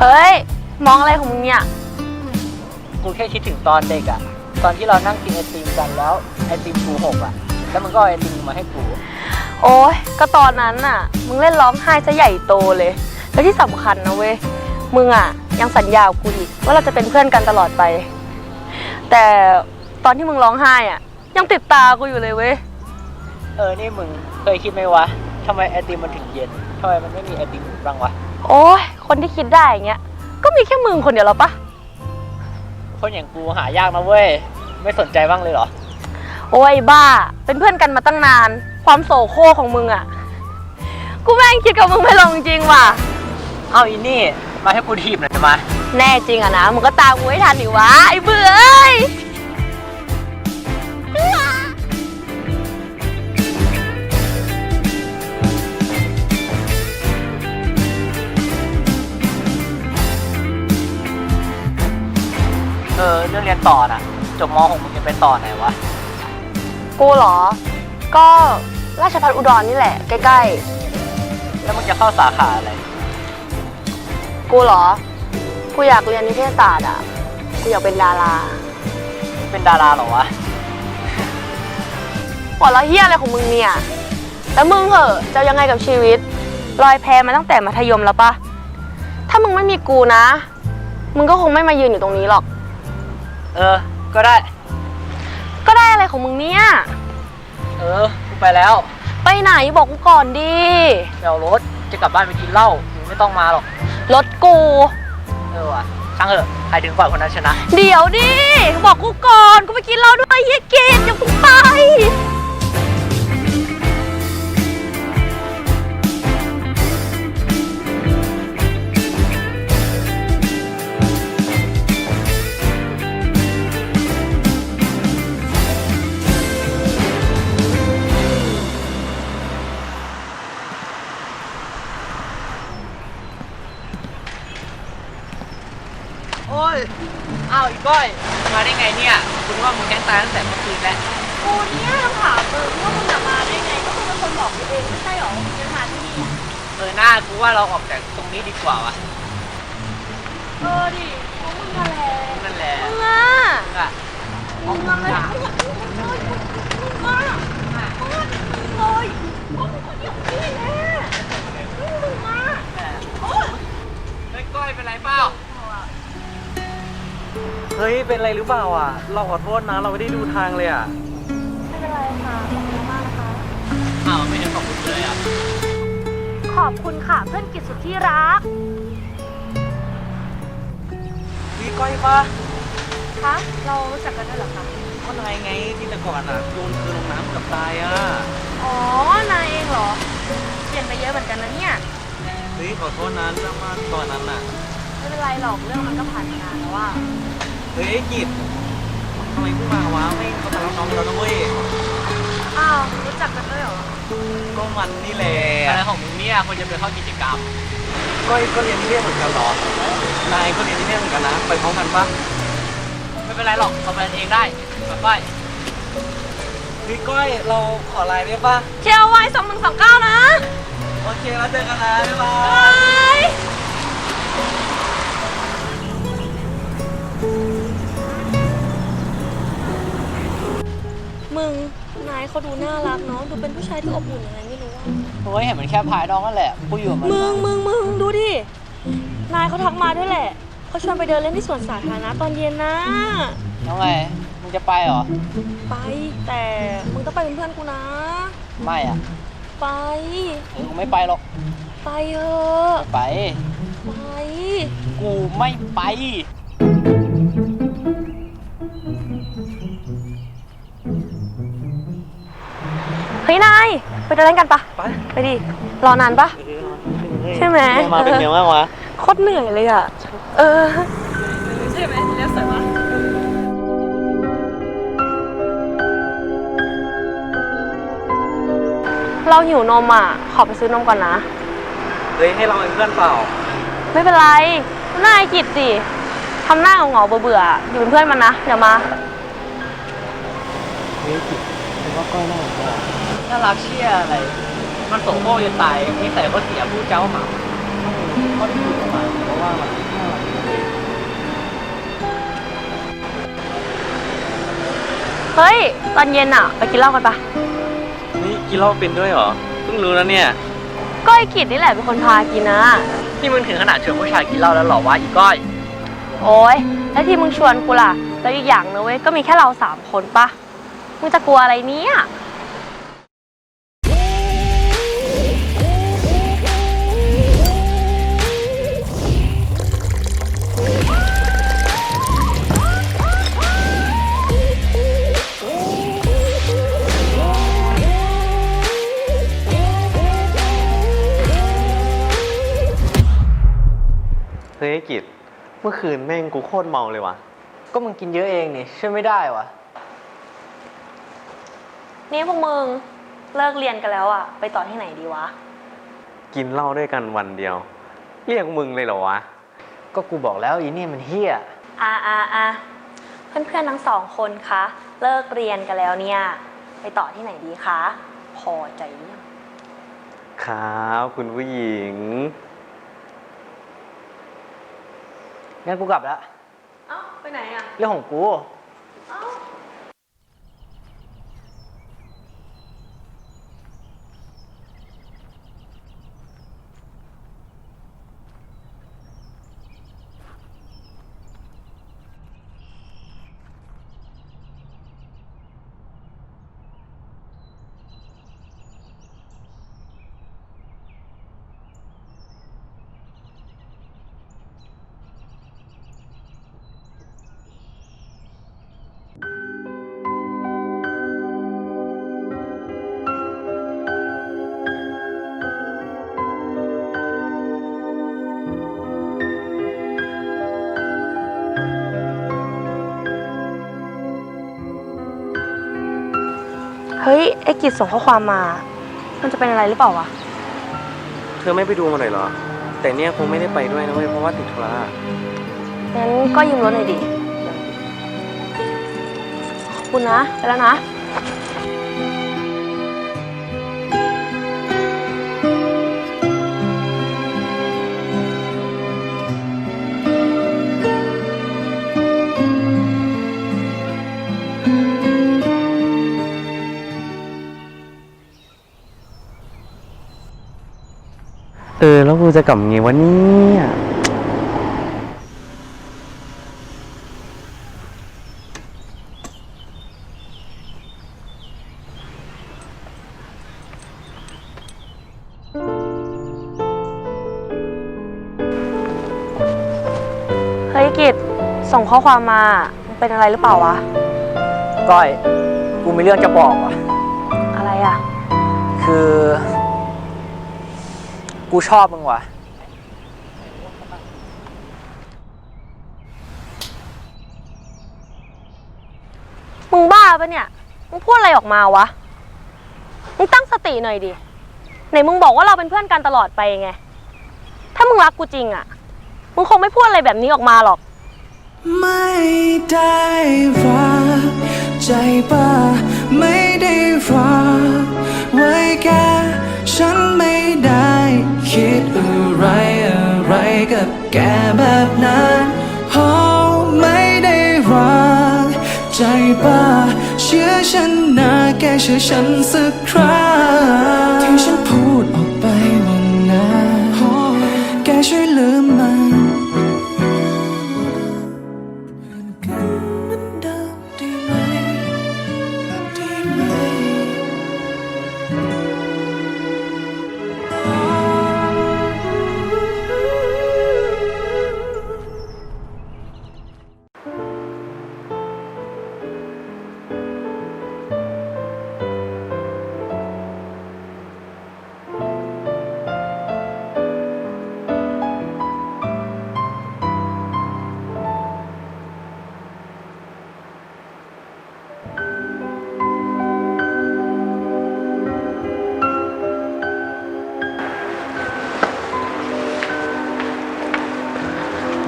เฮ้ย มองอะไรของมึงเนี่ย กูแค่คิดถึงตอนเด็กอะตอนที่เรานั่งกินไอติมกันแล้วไอติมกูหกอะแล้วมึงก็เอาไอติมมาให้กู โอ้ยก็ตอนนั้นน่ะ มึงเล่นร้องไห้ซะใหญ่โตเลย แล้วที่สำคัญนะเว้ย มึงอะ ยังสัญญากับกูอีกว่าเราจะเป็นเพื่อนกันตลอดไป แต่ตอนที่มึงร้องไห้อะ ยังติดตากูอยู่เลยเว้ย เออ นี่มึงเคยคิดไหมวะทำไมไอติมมันถึงเย็นทำไมมันไม่มีไอติมอื่นบ้างวะ โอ้ยคนที่คิดได้อย่างเงี้ย ก็มีแค่มึงคนเดียวแล้วปะคนอย่างกูหายากนะเว้ย ไม่สนใจบ้างเลยเหรอ โอ้ยบ้า เป็นเพื่อนกันมาตั้งนาน ความโสโครกของมึงอะกูแม่งคิดกับมึงไม่ลงจริงว่ะ เอาอีนี่ มาให้กูทีบหน่อยได้ไหมแน่จริงอะนะ มึงก็ตามกูให้ทันดิวะไอ้เบื่อเอ้ย เออเรื่องเรียนต่อน่ะจบม .6 มึงจะไปต่อไหนวะ กูเหรอ ก็ราชพัฒอุดรนี่แหละ ใกล้แล้วมึงจะเข้าสาขาอะไร ๆ กูเหรอ กูอยากเรียนนิเทศศาสตร์อะกูอยากเป็นดาราเป็นดาราเหรอวะ หัวเราะเฮียอะไรของมึงเนี่ย แล้วมึงเหอะจะยังไงกับชีวิต ลอยแพมาตั้งแต่มัธยมแล้วปะถ้ามึงไม่มีกูนะ มึงก็คงไม่มายืนอยู่ตรงนี้หรอก เออ ก็ได้ ก็ได้อะไรของมึงเนี่ย เออ กูไปแล้ว ไปไหนบอกกูก่อนดิเดี๋ยวรถจะกลับบ้านไปกินเหล้ามึงไม่ต้องมาหรอก รถกู เออว่ะช่างเถอะใครถึงก่อนคนนั้นชนะ เดี๋ยวดิบอกกูก่อนกูไปกินเหล้าด้วยเฮียเกดอย่าเพิ่งไป กูว่าเราออกจากตรงนี้ดีกว่าวะเออดิเพราะมึงมาแหละนั่นแหละมึงอะมึงอะมึงมาแหละมึงอะมึงอะมึงอะมึงอะเลยมึงคนเดียวนี่แหละมึงมาโอ๊ยเฮ้ยก้อยเป็นไรเปล่าเฮ้ย เป็นอะไรหรือเปล่าอะ เราขอโทษนะ เราไม่ได้ดูทางเลยอะ ไม่เป็นไรค่ะ ขอบคุณมากนะคะอ้าวไม่เห็นขอบคุณเลยอะ ขอบคุณค่ะเพื่อนกิจสุดที่รักพี่ก้อยปะคะเรารู้จักกันด้วยเหรอคะ ก็นายไงที่แต่ก่อนอะโดนคือลงน้ำกับตายอะอ๋อ นายเองเหรอ เปลี่ยนไปเยอะเหมือนกันนะเนี่ย เฮ้ยขอโทษนะเรื่องมากตอนนั้นอะ ไม่เป็นไรหรอกเรื่องมันก็ผ่านมานานแล้วว่า เฮ้ยไอ้กิจทำไมเพิ่งมาวะไม่เขาแต่น้องๆเราต้องเว้ยอ้าวรู้ จักกันด้วยเหรอ ก็มันนี่แหละอะไรของมึงเนี่ยคนจะไปเข้ากิจกรรมก้อยก็เรียนนิเทศเหมือนกันเหรอนายก็เรียนนิเทศเหมือนกันนะ ไปพร้อมกันปะไม่เป็นไรหรอกเราไปกันเองได้กับก้อยเฮ้ยก้อยเราขอไลน์ได้ปะเชียวไว้สองหนึ่งสองเก้านะ โอเคแล้วเจอกันนะบ๊ายบาบายยมึงนาย เขาดูน่ารักเนาะดูเป็นผู้ชายที่อบอุ่นยังไงไม่รู้อะโอ้ยเห็นมันแค่ภายนอกนั่นแหละกูอยู่กับมันมึงมามึงมึงดูดิ นายเขาทักมาด้วยแหละเขาชวนไปเดินเล่นที่สวนสาธารณะตอนเย็นนะแล้วไงมึงจะไปเหรอ ไปแต่มึงต้องไปเป็นเพื่อนกูนะ ไม่อะไป เออกูไม่ไปหรอกไปเถอะ ไม่ไป ไป กูไม่ไป ฮ้ยนายไปเดินเล่นกันปะไปไปดิรอนานปะใช่ไหมมาเป็นไงบ้างวะโคตรเหนื่อยเลยอะเออใช่ไหมเรียกสวยมากเราหิวนมอะ ขอไปซื้อนมก่อนนะ เฮ้ย ให้เราเป็นเพื่อนเปล่า ไม่เป็นไรนายกิดสิทำหน้าเหงาๆเบื่อๆอยู่เป็นเพื่อนมันนะ เดี๋ยวมาเฮ้ยกิจ ผมว่าก้น่ารักการักเชี่ยอะไร มันสมโภชจะตายนิสัยก็เสียผู้เจ้าหมาก็ที่พูดออกมาเพราะว่ามันน่ารักเฮ้ย ตอนเย็นอะ ไปกินเหล้ากันปะนี่กินเหล้าเป็นด้วยเหรอ เพิ่งรู้นะเนี่ย ก้อยกีดนี่แหละเป็นคนพากินนะนี่มึงถึงขนาดชวนผู้ชายกินเหล้าแล้วหรอวะอีก้อย โอ้ยแล้วที่มึงชวนกูล่ะ แล้วอีกอย่างนะเว้ย ก็มีแค่เราสามคนปะ มึงจะกลัวอะไรเนี่ยเฮ้ยไอ้กิจเมื่อคืนแม่งกูโคตรเมาเลยวะ ก็มึงกินเยอะเองนี่ช่วยไม่ได้วะ นี่พวกมึงเลิกเรียนกันแล้วอะไปต่อที่ไหนดีวะ กินเหล้าด้วยกันวันเดียว เรียกมึงเลยเหรอวะ ก็กูบอกแล้วอีนี่มันเฮี้ย อ่าอ่าอ่าเพื่อนๆทั้งสองคนคะ เลิกเรียนกันแล้วเนี่ย ไปต่อที่ไหนดีคะ พอใจหรือยังครับคุณผู้หญิง งั้นกูกลับแล้วเอ้าไปไหนอะ เรื่องของกู ไอ้กิจส่งข้อความมา มันจะเป็นอะไรหรือเปล่าวะ เธอไม่ไปดูมาเลยเหรอ แต่เนี่ยคงไม่ได้ไปด้วยนะเว้ยเพราะว่าติดธุระงั้นก็ยืมรถหน่อยดิขอบคุณนะ ไปแล้วนะ เออ แล้วกูจะกลับไงวะเนี่ยเฮ้ยกิจส่งข้อความมามันเป็นอะไรหรือเปล่าวะ ก้อย กูมีเรื่องจะบอกว่ะ อะไรอะคือ กูชอบมึงว่ะ มึงบ้าปะเนี่ย มึงพูดอะไรออกมาวะ มึงตั้งสติหน่อยดิ ไหนมึงบอกว่าเราเป็นเพื่อนกันตลอดไปไง ถ้ามึงรักกูจริงอะมึงคงไม่พูดอะไรแบบนี้ออกมาหรอก ไม่ได้รักใจป้าไม่ได้รัก กับแกแบบนั้นเพราะไม่ได้รักใจป้าเชื่อฉันนะแกเชื่อฉันสักครั้งที่ฉันพูดออกไปวันนั้นแกช่วยลืม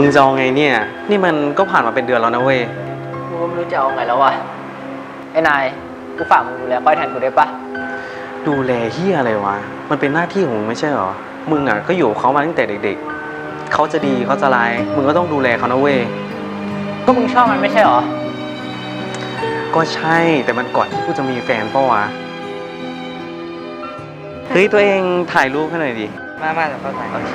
มึงจะเอาไงเนี่ย นี่มันก็ผ่านมาเป็นเดือนแล้วนะเว้ย กูก็ไม่รู้จะเอาไงแล้วว่ะไอ้นายกูฝากมึงดูแลก้อยแทนกูได้ปะดูแลเฮียอะไรวะ มันเป็นหน้าที่ของมึงไม่ใช่เหรอ มึงอะก็อยู่กับเขามาตั้งแต่เด็ก ๆ เขาจะดีเขาจะร้าย มึงก็ต้องดูแลเขานะเว้ย ก็มึงชอบมันไม่ใช่เหรอ ก็ใช่ แต่มันก่อนที่กูจะมีแฟนเปะวะ เฮ้ย ตัวเองถ่ายรูปให้หน่อยดิ มามาเดี๋ยวเข้าใจโอเค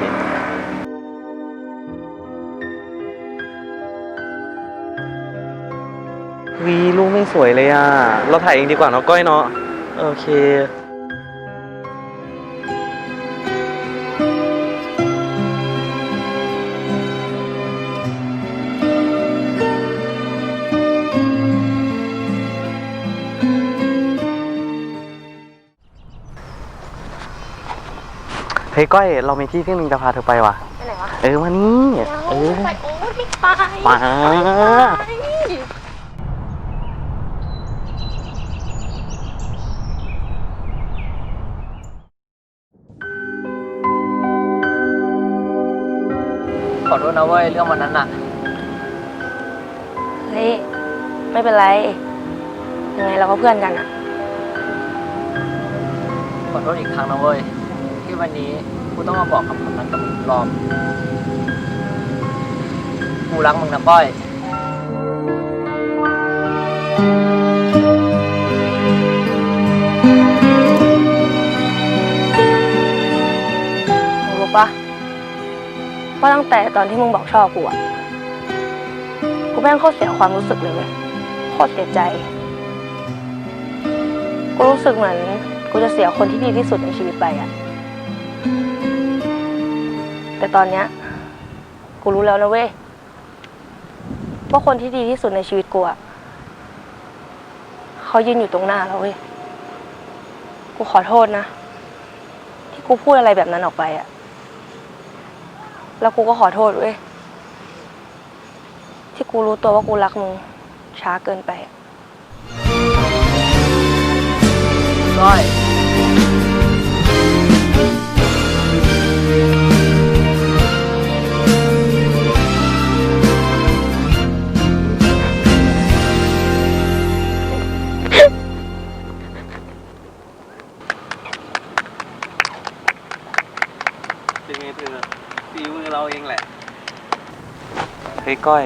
วีรูปไม่สวยเลยอะ เราถ่ายเองดีกว่าเนาะก้อยเนาะ โอเคเฮ้ยก้อยเรามีที่ที่หนึงจะพาเธอไปว่ะ ไปไหนวะ เออมานี่ เออ ไปโอ้ยไม่ไปมา อโทษนะเว้ยเรื่องวันนั้นอะเฮ้ยไม่เป็นไร ยังไงเราก็เพื่อนกันอะขอโทษอีกครั้งนะเว้ยที่วันนี้กูต้องมาบอกคำคำนั้นกับมึงอีกรอบกูรักมึงนะก้อยมึงรู้ปะ ว่าตั้งแต่ตอนที่มึงบอกชอบกูอะกูแม่งโคตรเสียความรู้สึกเลยเว้ยโคตรเสียใจ กูรู้สึกเหมือนกูจะเสียคนที่ดีที่สุดในชีวิตไปอะแต่ตอนเนี้ยกูรู้แล้วนะเว้ยว่าคนที่ดีที่สุดในชีวิตกูอะเขายืนอยู่ตรงหน้าแล้วเว้ย กูขอโทษนะ ที่กูพูดอะไรแบบนั้นออกไปอะ แล้วกูก็ขอโทษเว้ย ที่กูรู้ตัวว่ากูรักมึงช้าเกินไปสร้อย ก้อย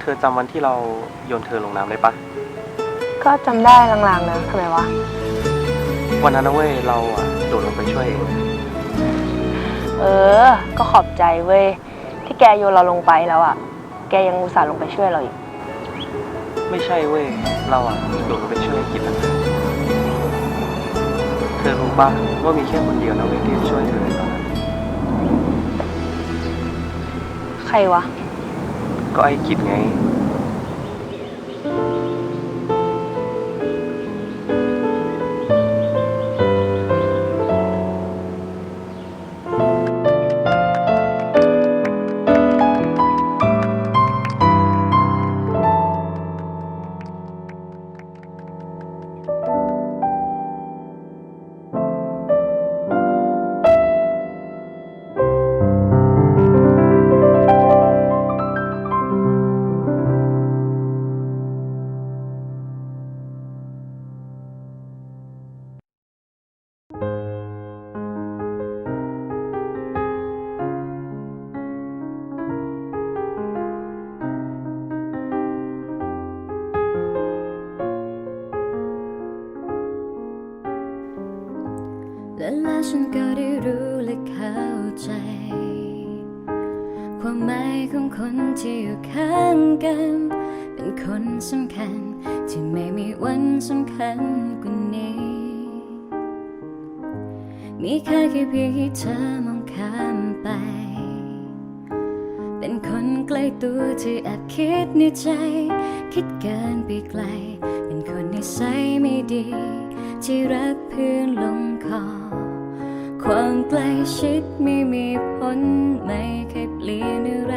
เธอจำวันที่เราโยนเธอลงน้ำได้ปะ ก็จำได้ลางๆนะทำไมวะ วันนั้นนะเว้ยเราอะโดดลงไปช่วยเอง เออ ก็ขอบใจเว้ย ที่แกโยนเราลงไปแล้วอะแกยังอุตส่าห์ลงไปช่วยเราอีก ไม่ใช่เว้ย เราอะโดดลงไปช่วยกินนะเธอรู้ปะว่ามีแค่คนเดียวนะเว้ยที่ช่วยเธอในตอนนั้น ใครวะ ก็ไอ้กิดไง คนที่อยู่ข้างกัน เป็นคนสำคัญ ที่ไม่มีวันสำคัญกว่านี้ มีค่าแค่เพียงให้เธอมองข้ามไป เป็นคนใกล้ตัวที่แอบคิดในใจ คิดเกินไปไกล เป็นคนนิสัยไม่ดี ที่รักเพื่อนลงคอ ความใกล้ชิดไม่มีผลไม่เคยเปลี่ยนอะไร